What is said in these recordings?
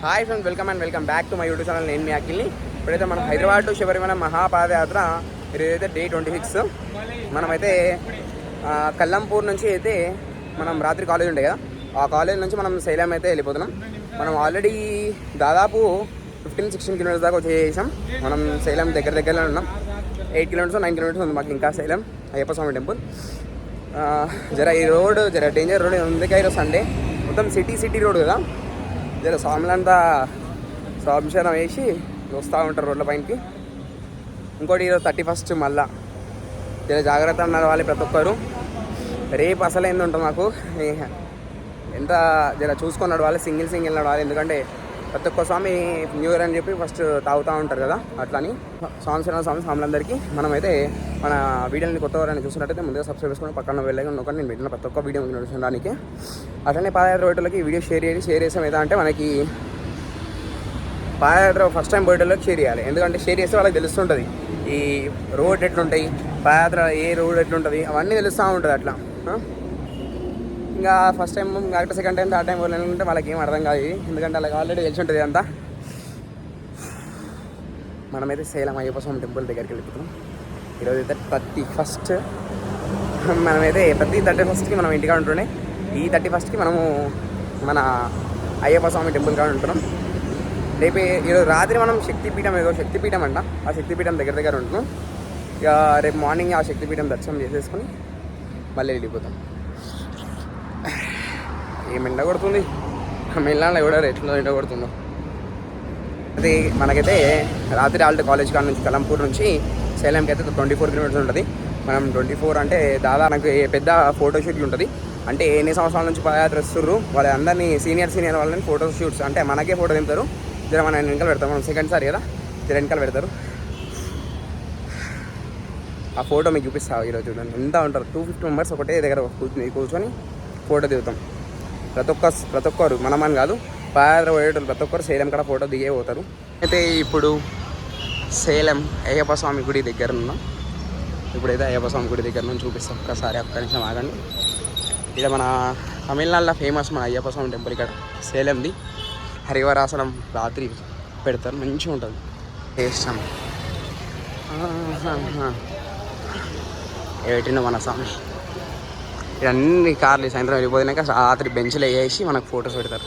Hi friends welcome and welcome back to my YouTube channel నేను మీ అఖిల్ని. ఇప్పుడైతే మనం హైదరాబాద్ టు శబరిమల మహాపాదయాత్ర ఇదైతే డే ట్వంటీ సిక్స్. మనమైతే కల్లంపూర్ నుంచి అయితే మనం రాత్రి కాలేజ్ ఉండే కదా. ఆ కాలేజ్ నుంచి మనం శైలం అయితే వెళ్ళిపోతున్నాం. మనం ఆల్రెడీ దాదాపు ఫిఫ్టీన్ సిక్స్టీన్ కిలోమీటర్స్ దాకా వచ్చేసాం. మనం శైలం దగ్గర దగ్గరలో ఉన్నాం. ఎయిట్ కిలోమీటర్స్ నైన్ కిలోమీటర్స్ ఉంది మాకు ఇంకా శైలం అయ్యప్ప స్వామి టెంపుల్. జర ఈ రోడ్ జర డేంజర్ రోడ్ ఉంది కదా ఈరోజు సండే మొత్తం సిటీ సిటీ రోడ్ కదా. జర స్వాములంతా స్వాభిషేకం వేసి వస్తూ ఉంటారు రోడ్ల పైనకి. ఇంకోటి ఈరోజు థర్టీ ఫస్ట్ మళ్ళా. జర జాగ్రత్త అన్నారు వాళ్ళు ప్రతి ఒక్కరు. రేపు అసలు ఏంది ఉంటుంది మాకు? ఎంత జర చూసుకున్నాడు వాళ్ళు సింగిల్ సింగిల్ నడవాలి. ఎందుకంటే ప్రతి ఒక్క స్వామి న్యూ ఇయర్ అని చెప్పి ఫస్ట్ తాగుతూ ఉంటారు కదా అట్లని. స్వామి స్వామి స్వాములందరికీ మనమైతే మన వీడియోని కొత్త వారిని చూసినట్టయితే ముందుగా సబ్స్క్రైబ్ చేసుకుని పక్కన వెళ్ళగా ఉండకుండా నేను పెట్టిన ప్రతి ఒక్క వీడియో చూడడానికి అట్లనే పాదయాత్ర పోయేటోళ్ళకి వీడియో షేర్ చేయాలి షేర్ చేసాం ఏదా అంటే మనకి పాదయాత్ర ఫస్ట్ టైం పోయేటోళ్ళకి షేర్ చేయాలి. ఎందుకంటే షేర్ చేస్తే వాళ్ళకి తెలుస్తుంటుంది. ఈ రోడ్ ఎట్లుంటాయి పాదయాత్ర ఏ రోడ్ ఎట్లుంటుంది అవన్నీ తెలుస్తూ ఉంటుంది అట్లా. ఇంకా ఫస్ట్ టైం ఇంకా సెకండ్ టైం థర్డ్ టైం వెళ్ళాలంటే వాళ్ళకి ఏం అర్థం కాదు. ఎందుకంటే వాళ్ళకి ఆల్రెడీ తెలిసి ఉంటుంది అంతా. మనమైతే సేలం అయ్యప్ప స్వామి టెంపుల్ దగ్గరికి వెళ్ళిపోతున్నాం ఈరోజు అయితే థర్టీ ఫస్ట్ మనమైతే ప్రతి థర్టీ ఫస్ట్కి మనం ఇంటికాడ ఉంటుండే ఈ థర్టీ ఫస్ట్కి మనము మన అయ్యప్ప స్వామి టెంపుల్ కాడ ఉంటున్నాం. రేపు ఈరోజు రాత్రి మనం శక్తిపీఠం ఏదో శక్తిపీఠం అంట ఆ శక్తిపీఠం దగ్గర దగ్గర ఉంటున్నాం. ఇక రేపు మార్నింగ్ ఆ శక్తిపీఠం దర్శనం చేసేసుకొని మళ్ళీ వెళ్ళిపోతాం. ఏం ఎండ కొడుతుంది. మిల్లాలో కూడా ఎట్లా ఎండ కొడుతుందో. అది మనకైతే రాత్రి ఆల్ట్ కాలేజ్ కాడ నుంచి కలంపూర్ నుంచి సేలంకి అయితే ట్వంటీ ఫోర్ కిలోమీటర్స్ ఉంటుంది. మనం ట్వంటీ ఫోర్ అంటే దాదాపు నాకు పెద్ద ఫోటోషూట్లు ఉంటుంది. అంటే ఎన్ని సంవత్సరాల నుంచి పదయాత్ర వస్తుర్రు వాళ్ళందరినీ సీనియర్ సీనియర్ వాళ్ళని ఫోటో షూట్స్ అంటే మనకే ఫోటో దింపుతారు. జర మన వెనకాల పెడతాం మనం సెకండ్ సారి కదా? జర వెనకాల పెడతారు. ఆ ఫోటో మీకు చూపిస్తా ఈరోజు చూడండి. ఎంత ఉంటారు టూ ఫిఫ్టీ మెంబర్స్ ఒకటే దగ్గర కూర్చొని కూర్చొని ఫోటో దిగుతాం. ప్రతి ఒక్క ప్రతి ఒక్కరు మనమని కాదు పాత్ర పోయేటోళ్ళు ప్రతి ఒక్కరు సేలం కాడ ఫోటో దిగే పోతారు. అయితే ఇప్పుడు సేలం అయ్యప్ప స్వామి గుడి దగ్గర ఉన్నాం. ఇప్పుడైతే అయ్యప్ప స్వామి గుడి దగ్గర నుంచి చూపిస్తాం. ఒక్కసారి ఒక్క నిమిషం ఆగండి. ఇక్కడ మన తమిళనాడులో ఫేమస్ మన అయ్యప్ప స్వామి టెంపుల్ ఇక్కడ సేలంది. హరివరాసనం రాత్రి పెడతారు మంచిగా ఉంటుంది. చేస్తాం. ఏటిన మన స్వామి. ఇవన్నీ కార్లు సాయంత్రం వెళ్ళిపోయినాక రాత్రి బెంచ్లో వేసి మనకు ఫొటోస్ పెడతారు.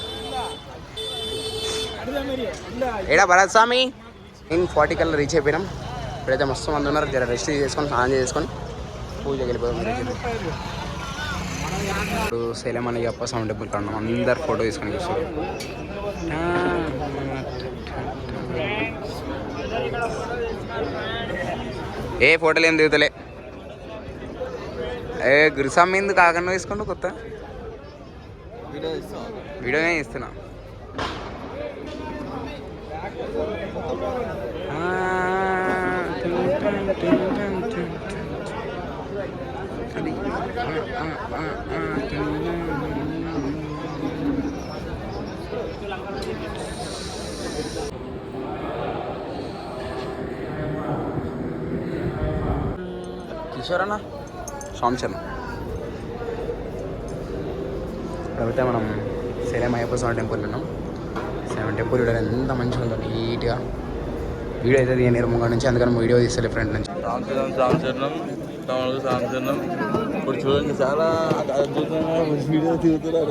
ఏడా భరత్ స్వామి? నేను ఫార్టీ కల్లా రీచ్ అయిపోయినాం. ఇప్పుడైతే మస్తు మంది ఉన్నారు. జర రెస్ట్ చేసుకొని స్నానం చేసుకొని పూజకి వెళ్ళిపోతాం ఇప్పుడు సేలం అని అప్ప సౌండ్ టెంపుల్ కారణం అందరు ఫోటో తీసుకొని చూస్తారు ఏ ఫోటోలు ఏం దిగుతలే? ఏ గురుస్వామి ఎందుకు కాకుండా తీసుకోండి కొత్త? వీడియోనే ఇస్తున్నా కిషోర్ అన్న? స్వామిచరణ ఇప్పుడైతే మనం సేలం అయ్యప్ప స్వామి టెంపుల్ ఉన్నాం. సేలం టెంపుల్ కూడా ఎంత మంచిగా ఉందో నీట్గా. వీడియో అయితే తీయని ముంగ నుంచి. అందుకని వీడియో తీస్తలే ఫ్రంట్ నుంచి. రామచరణం రామచరణం రాముడు రామచరణం ఇప్పుడు చూడండి చాలా అద్భుతంగా వీడియో కూడా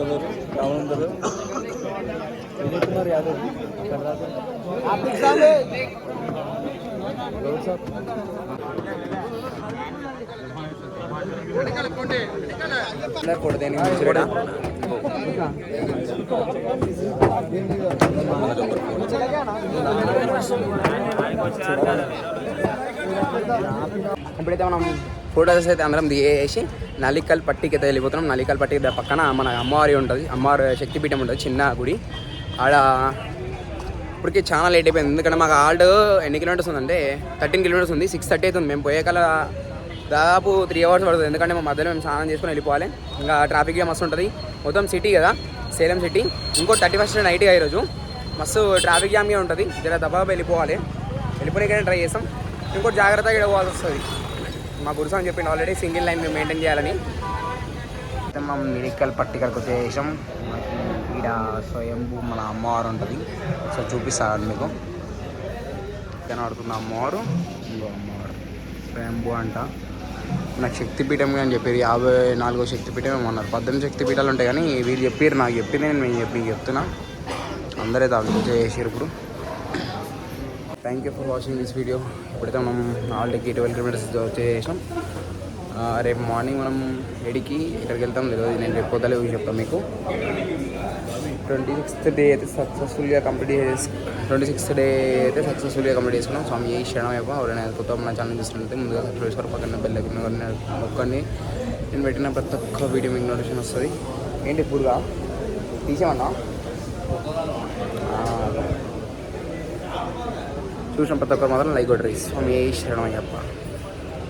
ఇప్పుడైతే మనం ఫోటోస్ అయితే అందరం దిగేసి నలికల్ పట్టికి అయితే వెళ్ళిపోతున్నాం. నలికల్ పట్టికి పక్కన మన అమ్మవారి ఉంటుంది. అమ్మవారి శక్తిపీఠం ఉంటుంది చిన్న గుడి. ఆడ ఇప్పటికి చాలా లేట్ అయిపోయింది. ఎందుకంటే మాకు ఆల్డ్ ఎన్ని కిలోమీటర్స్ ఉందంటే థర్టీన్ కిలోమీటర్స్ ఉంది. సిక్స్ థర్టీ అవుతుంది. మేము పోయే కల దాదాపు త్రీ అవర్స్ పడుతుంది. ఎందుకంటే మా మధ్యలో మేము స్నానం చేసుకొని వెళ్ళిపోవాలి. ఇంకా ట్రాఫిక్ మస్తు ఉంటుంది. మొత్తం సిటీ కదా సేలం సిటీ ఇంకో థర్టీ ఫస్ట్ నైట్గా ఈరోజు. మస్తు ట్రాఫిక్ జామ్గా ఉంటుంది. జర దబాబా వెళ్ళిపోవాలి. వెళ్ళిపోయిన ట్రై చేస్తాం. ఇంకోటి జాగ్రత్తగా ఇక్కడ పోవాల్సి వస్తుంది. మా గురుసు అని చెప్పిండు ఆల్రెడీ సింగిల్ లైన్ మేము మెయింటైన్ చేయాలని. అయితే మనం నిరికల్ పట్టికలకు వచ్చేసాం ఇక్కడ స్వయంభూ మన అమ్మవారు ఉంటుంది. సో చూపిస్తాను మీకు. కనబడుతుంది అమ్మవారు ఇంకో అమ్మవారు. స్వయంభూ అంట. నాకు శక్తిపీఠం అని చెప్పారు యాభై నాలుగో శక్తిపీఠం ఏమన్నారు పద్దెనిమిది శక్తిపీఠాలు ఉంటాయి కానీ వీళ్ళు చెప్పారు నాకు చెప్పింది నేను మేము చెప్పి మీకు చెప్తున్నా అందరైతే అభివృద్ధి చేసారు ఇప్పుడు. Thank you for watching this video ఇప్పుడైతే మనం ఆల్రెడీ ట్వెల్వ్ కిలోమీటర్స్ చేసాం. రేపు మార్నింగ్ మనం ఎడికి ఎక్కడికి వెళ్తాం. లేదు నేను రేపు పొద్దులే చెప్తాను మీకు. ట్వంటీ సిక్స్త్ డే అయితే సక్సెస్ఫుల్గా కంప్లీట్ చేసి ట్వంటీ సిక్స్త్ డే అయితే సక్సెస్ఫుల్గా కంప్లీట్ చేసుకున్నాం. స్వామి ఏ క్షణం అయిపో ఎవరైనా కొత్త మన ఛానల్ చూస్తుంటే ముందుగా సబ్స్క్రైబ్ చేసుకోరు పక్కన బెల్ ఐకన్ నొక్కండి. నేను పెట్టిన ప్రతి ఒక్క వీడియో మీకు నోటిఫికేషన్ వస్తుంది. ఏంటి ఇప్పుడుగా తీసామన్నా చూసిన ప్రతి ఒక్కరు మాత్రం లైక్ కొట్టరు. స్వామి ఏ శరణం అయ్యప్ప.